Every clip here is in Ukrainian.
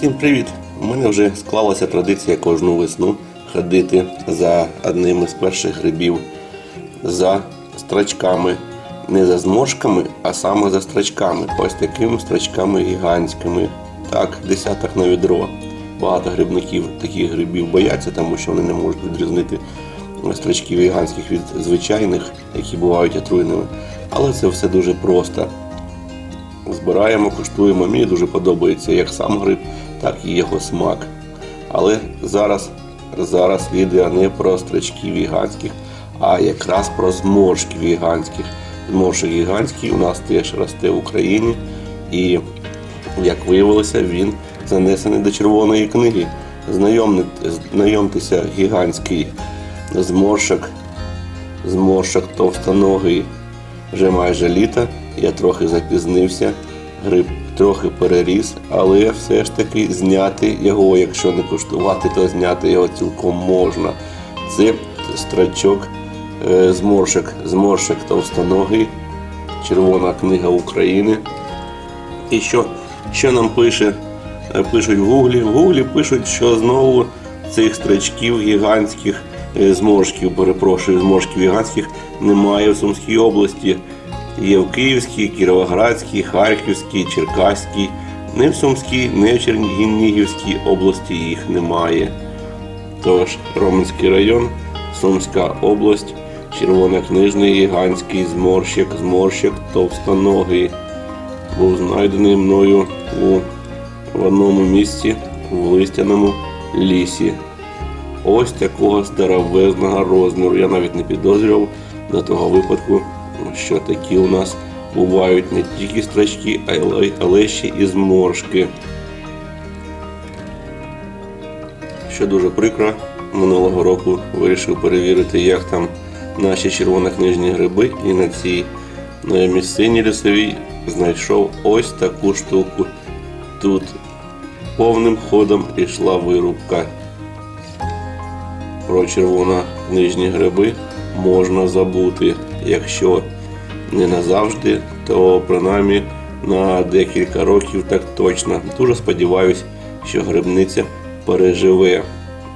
Всім привіт! У мене вже склалася традиція кожну весну ходити за одним із перших грибів, за страчками. Не за зморшками, а саме за страчками. Ось такими страчками гігантськими. Так, десяток на відро. Багато грибників таких грибів бояться, тому що вони не можуть відрізнити страчків гігантських від звичайних, які бувають отруйними. Але це все дуже просто збираємо, куштуємо. Мені дуже подобається як сам гриб, так і його смак. Але зараз, зараз відео не про стрічків гігантських, а якраз про зморшків гігантських. Зморшок гігантський у нас теж росте в Україні, і, як виявилося, він занесений до червоної книги. Знайомтеся, гігантський зморшок, зморшок товстоногий вже майже літо. Я трохи запізнився, гриб трохи переріс, але все ж таки зняти його, якщо не куштувати, то зняти його цілком можна. Це страчок, е, зморшок, зморшок товстоногий, Червона книга України. І що, що нам пише, е, пишуть в Гуглі? В Гуглі пишуть, що знову цих строчків гігантських е, зморшків, перепрошую, зморшків гігантських немає в Сумській області. Є в Київській, Кіровоградській, Харківській, Черкаській. Не в Сумській, не в Чернігівській області їх немає. Тож, Роменський район, Сумська область, червонокнижний гігантський зморщик, зморщик товстоногий був знайдений мною у в одному місці в листяному лісі. Ось такого здоровезного розміру. Я навіть не підозрював до того випадку, що такі у нас бувають не тільки строчки, але, ще і зморшки. Що дуже прикро, минулого року вирішив перевірити, як там наші червонокнижні гриби, і на цій місцині лісовій знайшов ось таку штуку. Тут повним ходом йшла вирубка. Про червонокнижні гриби можна забути, якщо не назавжди, то принаймні на декілька років так точно. Дуже сподіваюся, що грибниця переживе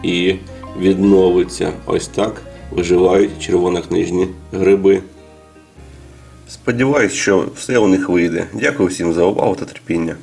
і відновиться. Ось так виживають червонокнижні гриби. Сподіваюсь, що все у них вийде. Дякую всім за увагу та терпіння.